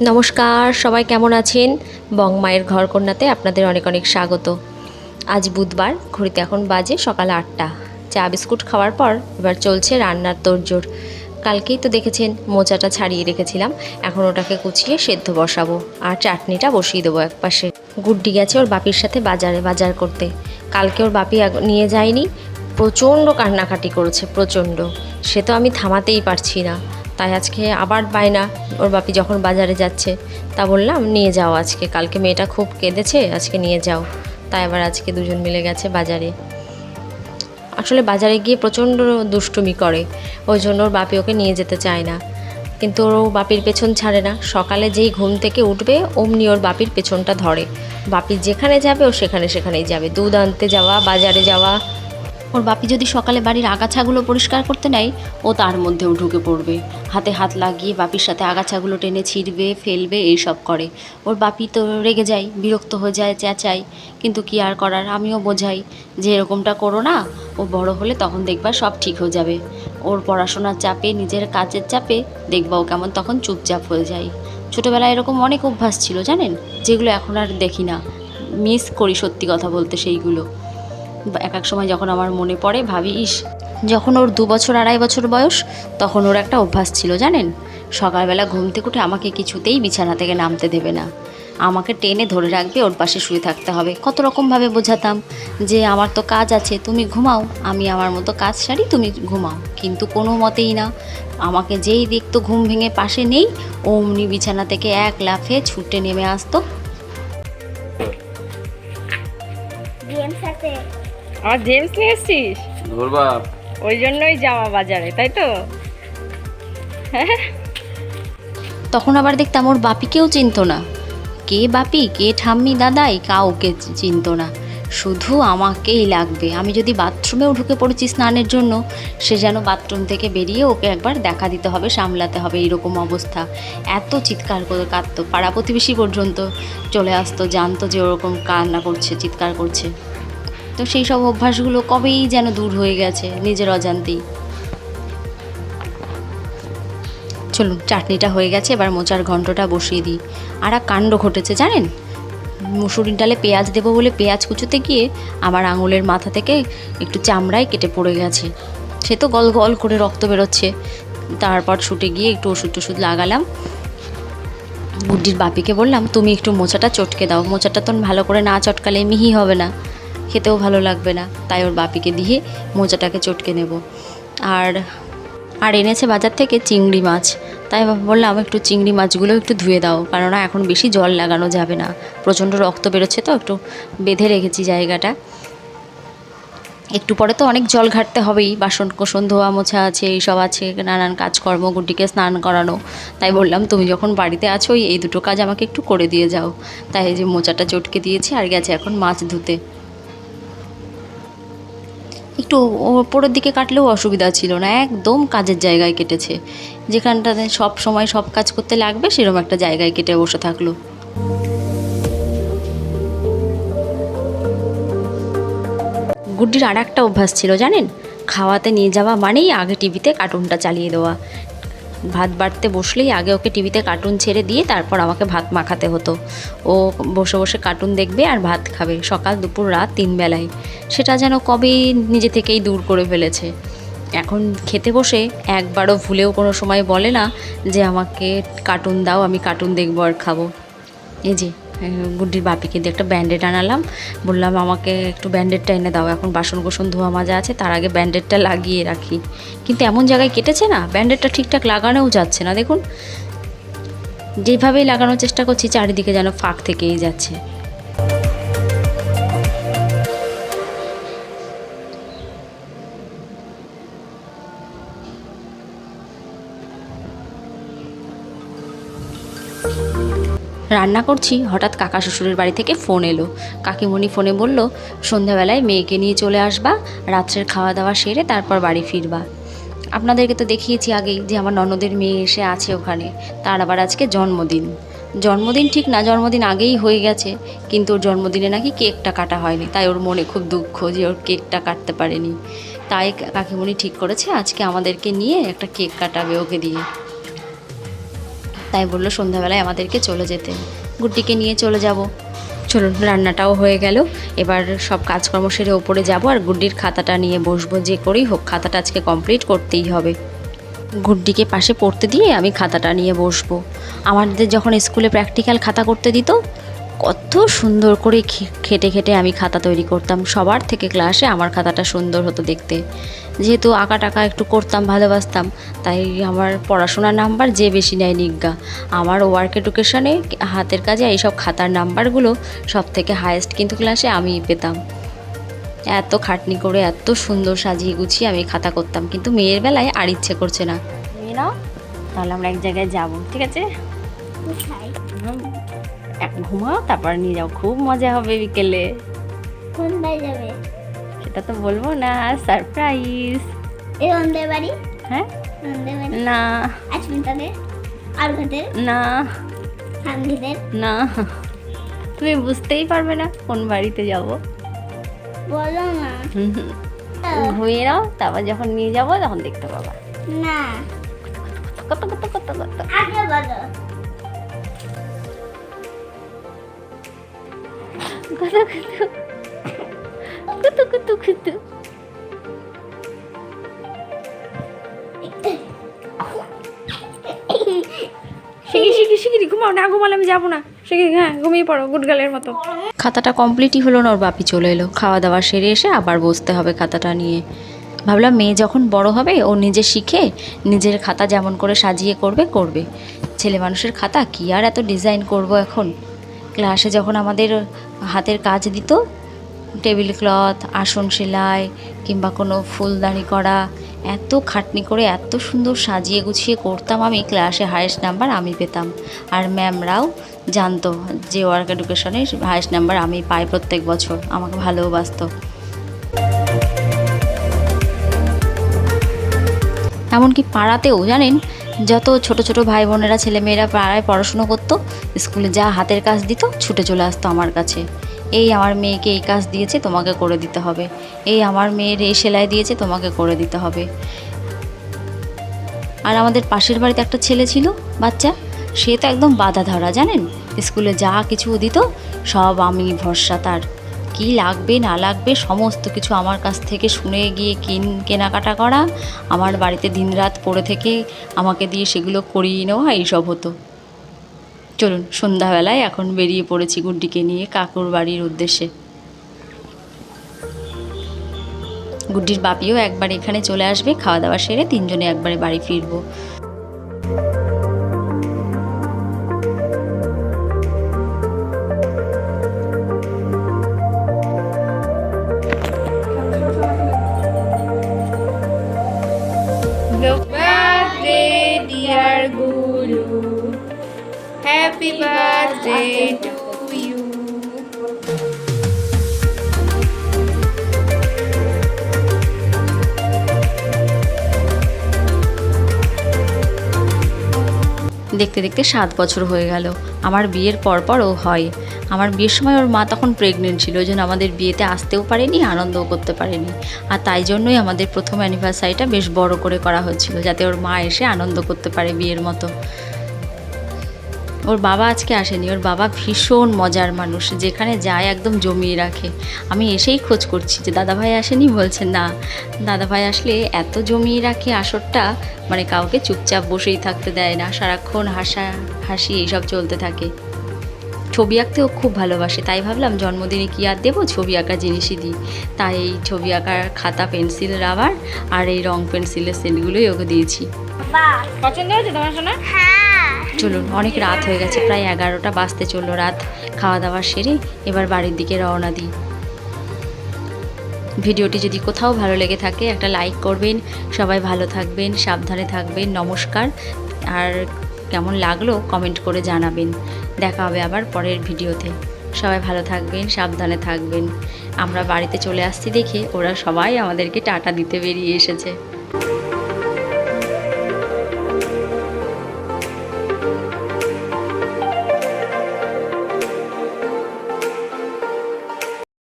নমস্কার, সবাই কেমন আছেন? বংমায়ের ঘর কন্যাতে আপনাদের অনেক অনেক স্বাগত। আজ বুধবার, ঘড়িতে এখন বাজে সকাল আটটা। চা, বিস্কুট খাওয়ার পর এবার চলছে রান্নার তোড়জোড়। কালকেই তো দেখেছেন, মোচাটা ছাড়িয়ে রেখেছিলাম। এখন ওটাকে কুচিয়ে সেদ্ধ বসাবো আর চাটনিটা বসিয়ে দেবো একপাশে। গুড্ডি গেছে ওর বাপির সাথে বাজারে, বাজার করতে। কালকে ওর বাপি নিয়ে যায়নি। প্রচণ্ড কান্নাকাটি করেছে, প্রচণ্ড। সে তো আমি থামাতেই পারছি না। তাই আজকে আবার বায়না ওর বাপি যখন বাজারে যাচ্ছে, তা বললাম, নিয়ে যাও আজকে, কালকে মেয়েটা খুব কেঁদেছে, আজকে নিয়ে যাও। তাই আবার আজকে দুজন মিলে গেছে বাজারে। আসলে বাজারে গিয়ে প্রচণ্ড দুষ্টুমি করে, ওই জন্য ওর বাপি ওকে নিয়ে যেতে চায় না। কিন্তু ওর বাপির পেছন ছাড়ে না, সকালে যেই ঘুম থেকে উঠবে, অমনি ওর বাপির পেছনটা ধরে। বাপি যেখানে যাবে, ও সেখানে সেখানেই যাবে। দুধ আনতে যাওয়া, বাজারে যাওয়া ওর বাপি যদি সকালে বাড়ির আগাছাগুলো পরিষ্কার করতে নেয়, ও তার মধ্যেও ঢুকে পড়বে। হাতে হাত লাগিয়ে বাপির সাথে আগাছাগুলো টেনে ছিঁড়বে, ফেলবে এই সব করে। ওর বাপি তো রেগে যায়, বিরক্ত হয়ে যায়, চেঁচায়। কিন্তু কি আর করার, আমিও বোঝাই যে এরকমটা করো না, ও বড় হলে তখন দেখবা সব ঠিক হয়ে যাবে। ওর পড়াশোনার চাপে, নিজের কাজের চাপে দেখবা ও কেমন তখন চুপচাপ হয়ে যায়। ছোটোবেলায় এরকম অনেক অভ্যাস ছিল, জানেন? যেগুলো এখন আর দেখি না। মিস করি সত্যি কথা বলতে সেইগুলো। এক এক সময় যখন আমার মনে পড়ে, ভাবি, ইস, যখন ওর দু বছর আড়াই বছর বয়স, তখন ওর একটা অভ্যাস ছিল, জানেন? সকালবেলা ঘুম থেকে উঠে আমাকে কিছুতেই বিছানা থেকে নামতে দেবে না। আমাকে টেনে ধরে রাখবে, ওর পাশে শুয়ে থাকতে হবে। কত রকমভাবে বোঝাতাম যে, আমার তো কাজ আছে, তুমি ঘুমাও। আমি আমার মতো কাজ সারি, তুমি ঘুমাও। কিন্তু কোনো মতেই না। আমাকে যেই দেখতো ঘুম ভেঙে পাশে নেই, অমনি বিছানা থেকে এক লাফে ছুটে নেমে আসতো। গেমস আমার জেমস নিয়ে এসছিস? ধরবা ওই জন্যই যাওয়া বাজারে তাই তো? তখন আবার দেখতাম ওর বাপিকেও চিনতো না। কে বাপি কে ঠাম্মি দাদাই কাউকে চিনতো না। শুধু আমাকেই লাগবে। আমি যদি বাথরুমেও ঢুকে পড়েছি স্নানের জন্য সে যেন বাথরুম থেকে বেরিয়ে ওকে একবার দেখা দিতে হবে সামলাতে হবে এইরকম অবস্থা। এত চিৎকার করে কাঁদতো পাড়া প্রতিবেশী পর্যন্ত চলে আসতো জানতো যে ওরকম কান্না করছে চিৎকার করছে। তো সেই সব অভ্যাসগুলো কবেই যেন দূর হয়ে গেছে নিজের অজান্তেই চলুন, চাটনিটা হয়ে গেছে, এবার মোচার ঘন্টটা বসিয়ে দিই। আর এক কাণ্ড ঘটেছে, জানেন? মুসুরির ডালে পেঁয়াজ দেবো বলে পেঁয়াজ কুচোতে গিয়ে আমার আঙুলের মাথা থেকে একটু চামড়ায় কেটে পড়ে গেছে। সে তো গল গল করে রক্ত বেরোচ্ছে। তারপর ছুটে গিয়ে একটু ওষুধ টষুধ লাগালাম। বুড্ডির বাপিকে বললাম, তুমি একটু মোচাটা চটকে দাও। মোচাটা তো ভালো করে না চটকালে মিহি হবে না। খেতেও ভালো লাগবে না। তাই ওর বাপিকে দিয়ে মোচাটাকে চটকে নেব। আর আর এনেছে বাজার থেকে চিংড়ি মাছ। তাই বললাম একটু চিংড়ি মাছগুলো একটু ধুয়ে দাও, কেননা এখন বেশি জল লাগানো যাবে না। প্রচণ্ড রক্ত বেরোচ্ছে তো, একটু বেঁধে রেখেছি জায়গাটা। একটু পরে তো অনেক জল ঘাটতে হবেই। বাসন কোসন, ধোয়া মোছা আছে, এইসব আছে, নানান কাজকর্ম গুড্ডিকে স্নান করানো। তাই বললাম, তুমি যখন বাড়িতে আছো এই দুটো কাজ আমাকে একটু করে দিয়ে যাও। তাই যে মোচাটা চটকে দিয়েছি, আর গেছে এখন মাছ ধুতে। একটু ওপরের দিকে কাটলেও অসুবিধা ছিল না, একদম কাজের জায়গায় কেটেছে। যেখানটাতে সব সময় সব কাজ করতে লাগবে, সেরকম একটা জায়গায় কেটে বসে থাকল। গুড্ডির আর একটা অভ্যাস ছিল জানেন? খাওয়াতে নিয়ে যাওয়া মানেই আগে টিভিতে কার্টুনটা চালিয়ে দেওয়া। ভাত বাড়তে বসলেই আগে ওকে টিভিতে কার্টুন ছেড়ে দিয়ে তারপর আমাকে ভাত মাখাতে হতো। ও বসে বসে কার্টুন দেখবে আর ভাত খাবে সকাল, দুপুর, রাত, তিন বেলায়। সেটা যেন কবেই নিজে থেকেই দূর করে ফেলেছে। এখন খেতে বসে একবারও ভুলেও কোনো সময় বলে না যে আমাকে কার্টুন দাও, আমি কার্টুন দেখব আর খাব। এই যে। গুড্ডির বাপিকে দিয়ে একটা ব্যান্ডেড আনালাম। বললাম, আমাকে একটু ব্যান্ডেডটা এনে দাও, এখন বাসন কোসন ধোয়া মাজা আছে, তার আগে ব্যান্ডেডটা লাগিয়ে রাখি। কিন্তু এমন জায়গায় কেটেছে না, ব্যান্ডেডটা ঠিকঠাক লাগানোও যাচ্ছে না। দেখুন, যেভাবেই লাগানোর চেষ্টা করছি, চারিদিকে যেন ফাঁক থেকেই যাচ্ছে। রান্না করছি। হঠাৎ কাকা শ্বশুরের বাড়ি থেকে ফোন এলো। কাকিমণি ফোনে বলল, সন্ধ্যাবেলায় মেয়েকে নিয়ে চলে আসবা, রাত্রের খাওয়া দাওয়া সেরে তারপর বাড়ি ফিরবা। আপনাদেরকে তো দেখিয়েছি আগেই যে আমার ননদের মেয়ে এসে আছে ওখানে। তার আবার আজকে জন্মদিন। জন্মদিন ঠিক না, জন্মদিন আগেই হয়ে গেছে। কিন্তু ওর জন্মদিনে নাকি কেকটা কাটা হয়নি। তাই ওর মনে খুব দুঃখ যে ওর কেকটা কাটতে পারেনি। তাই কাকিমণি ঠিক করেছে, আজকে আমাদেরকে নিয়ে একটা কেক কাটাবে ওকে দিয়ে। তাই বলল সন্ধ্যাবেলায় আমাদেরকে চলে যেতে। গুড্ডিকে নিয়ে চলে যাব। চলুন, রান্নাটাও হয়ে গেল। এবার সব কাজকর্ম সেরে ওপরে যাব আর গুড্ডির খাতাটা নিয়ে বসবো। যে করেই হোক, খাতাটা আজকে কমপ্লিট করতেই হবে। গুড্ডিকে পাশে পড়তে দিয়ে আমি খাতাটা নিয়ে বসবো। আমাদের যখন স্কুলে প্র্যাকটিক্যাল খাতা করতে দিত কত সুন্দর করে খেটে খেটে আমি খাতা তৈরি করতাম। সবার থেকে ক্লাসে আমার খাতাটা সুন্দর হতো দেখতে। যেহেতু আঁকা টাকা একটু করতাম ভালোবাসতাম তাই আমার পড়াশোনার নাম্বার যে বেশি নেয় নিজ্ঞা। আমার ওয়ার্ক এডুকেশনে হাতের কাজে এইসব খাতার নাম্বারগুলো সব থেকে হায়েস্ট কিন্তু ক্লাসে আমিই পেতাম। এত খাটনি করে এত সুন্দর সাজিয়ে গুছিয়ে আমি খাতা করতাম কিন্তু মেয়ের বেলায় আর ইচ্ছে করছে না। নাও তাহলে আমরা এক জায়গায় যাব ঠিক আছে? এক ঘুমাও তারপর নিয়ে যাও। খুব মজা হবে বিকেলে। কোনটায় যাবে? সেটা তো বলব না সারপ্রাইজ বাড়ি? হ্যাঁ? না। আচমিতাদের আর ঘাটের না। তুমি বুঝতেই পারবে না কোন বাড়িতে যাব। বলো না। ঘুমিয়ে নাও তারপর যখন নিয়ে যাব তখন দেখতে পাবা। না। কত কত কত কত। আগে বলো। শিখি ঘুমাও না, ঘুমালে আমি যাব না। শিখি হ্যাঁ ঘুমিয়ে পড়ো গুড গার্লের মতো। খাতাটা কমপ্লিটই হলো না, ওর বাপি চলে এলো। খাওয়া দাওয়া সেরে এসে আবার বসতে হবে খাতাটা নিয়ে। ভাবলাম মেয়ে যখন বড় হবে, ও নিজে শিখে, নিজের খাতা যেমন করে সাজিয়ে করবে করবে। ছেলে মানুষের খাতা কি আর এত ডিজাইন করব এখন? ক্লাসে যখন আমাদের হাতের কাজ দিত টেবিল ক্লথ আসন সেলাই কিংবা কোনো ফুলদানি করা, এত খাটনি করে এত সুন্দর সাজিয়ে গুছিয়ে করতাম আমি ক্লাসে হায়েস্ট নাম্বার আমি পেতাম। আর ম্যামরাও জানতো যে ওয়ার্ক এডুকেশনে হায়েস্ট নাম্বার আমি পাই প্রত্যেক বছর, আমাকে ভালোবাসতো। এমনকি পাড়াতেও জানেন যত ছোট ছোট ভাই বোনেরা ছেলেমেয়েরা পাড়ায় পড়াশুনো করতো, স্কুলে যা হাতের কাজ দিত, ছুটে চলে আসতো আমার কাছে। এই আমার মেয়েকে এই কাজ দিয়েছে, তোমাকে করে দিতে হবে। এই আমার মেয়ের এই সেলাই দিয়েছে, তোমাকে করে দিতে হবে। আর আমাদের পাশের বাড়িতে একটা ছেলে ছিল, বাচ্চা, সে তো একদম বাধা ধরা জানেন? স্কুলে যা কিছু দিত, সব আমি ভরসা তার। কি লাগবে, না লাগবে, সমস্ত কিছু আমার কাছ থেকে শুনে গিয়ে কিন, কেনাকাটা করা। আমার বাড়িতে দিনরাত পড়ে থেকে আমাকে দিয়ে সেগুলো করিয়ে নেওয়া, এইসব হতো। চলুন, সন্ধ্যাবেলায় এখন বেরিয়ে পড়েছি গুড্ডিকে নিয়ে কাকুর বাড়ির উদ্দেশ্যে। গুড্ডির বাপিও একবার এখানে চলে আসবে, খাওয়া দাওয়া সেরে তিনজনে একবারে বাড়ি ফিরবো। Birthday to you. দেখতে দেখতে সাত বছর হয়ে গেল। আমার বিয়ের পরপর ও হয়। আমার বিয়ের সময় ওর মা তখন প্রেগনেন্ট ছিল ওই জন্য আমাদের বিয়েতে আসতেও পারেনি আনন্দও করতে পারেনি। আর তাই জন্যই আমাদের প্রথম অ্যানিভার্সারিটা বেশ বড় করে করা হয়েছিল যাতে ওর মা এসে আনন্দ করতে পারে বিয়ের মতো। ওর বাবা আজকে আসেনি ওর বাবা ভীষণ মজার মানুষ যেখানে যায় একদম জমিয়ে রাখে। আমি এসেই খোঁজ করছি যে দাদাভাই আসেনি বলছে না। দাদাভাই আসলে এত জমিয়ে রাখে আসরটা মানে কাউকে চুপচাপ বসেই থাকতে দেয় না সারাক্ষণ হাসা হাসি এইসব চলতে থাকে। ছবি আঁকতেও খুব ভালোবাসে তাই ভাবলাম জন্মদিনে কী আর দেবো ছবি আঁকা জিনিসই দিই। তাই এই ছবি আঁকার খাতা পেন্সিল রাবার আর এই রং পেন্সিলের সেটগুলোই ওকে দিয়েছি। পছন্দ হয়েছে তোমার শোনা হ্যাঁ। চলুন, অনেক রাত হয়ে গেছে, প্রায় এগারোটা বাজতে চলল রাত। খাওয়া দাওয়া সেরে এবার বাড়ির দিকে রওনা দিই। ভিডিওটি যদি কোথাও ভালো লেগে থাকে, একটা লাইক করবেন, সবাই ভালো থাকবেন, সাবধানে থাকবেন, নমস্কার। আর কেমন লাগল, কমেন্ট করে জানাবেন। দেখা হবে আবার পরের ভিডিওতে। সবাই ভালো থাকবেন, সাবধানে থাকবেন। আমরা বাড়িতে চলে আসছি দেখে ওরা সবাই আমাদেরকে টাটা দিতে বেরিয়ে এসেছে।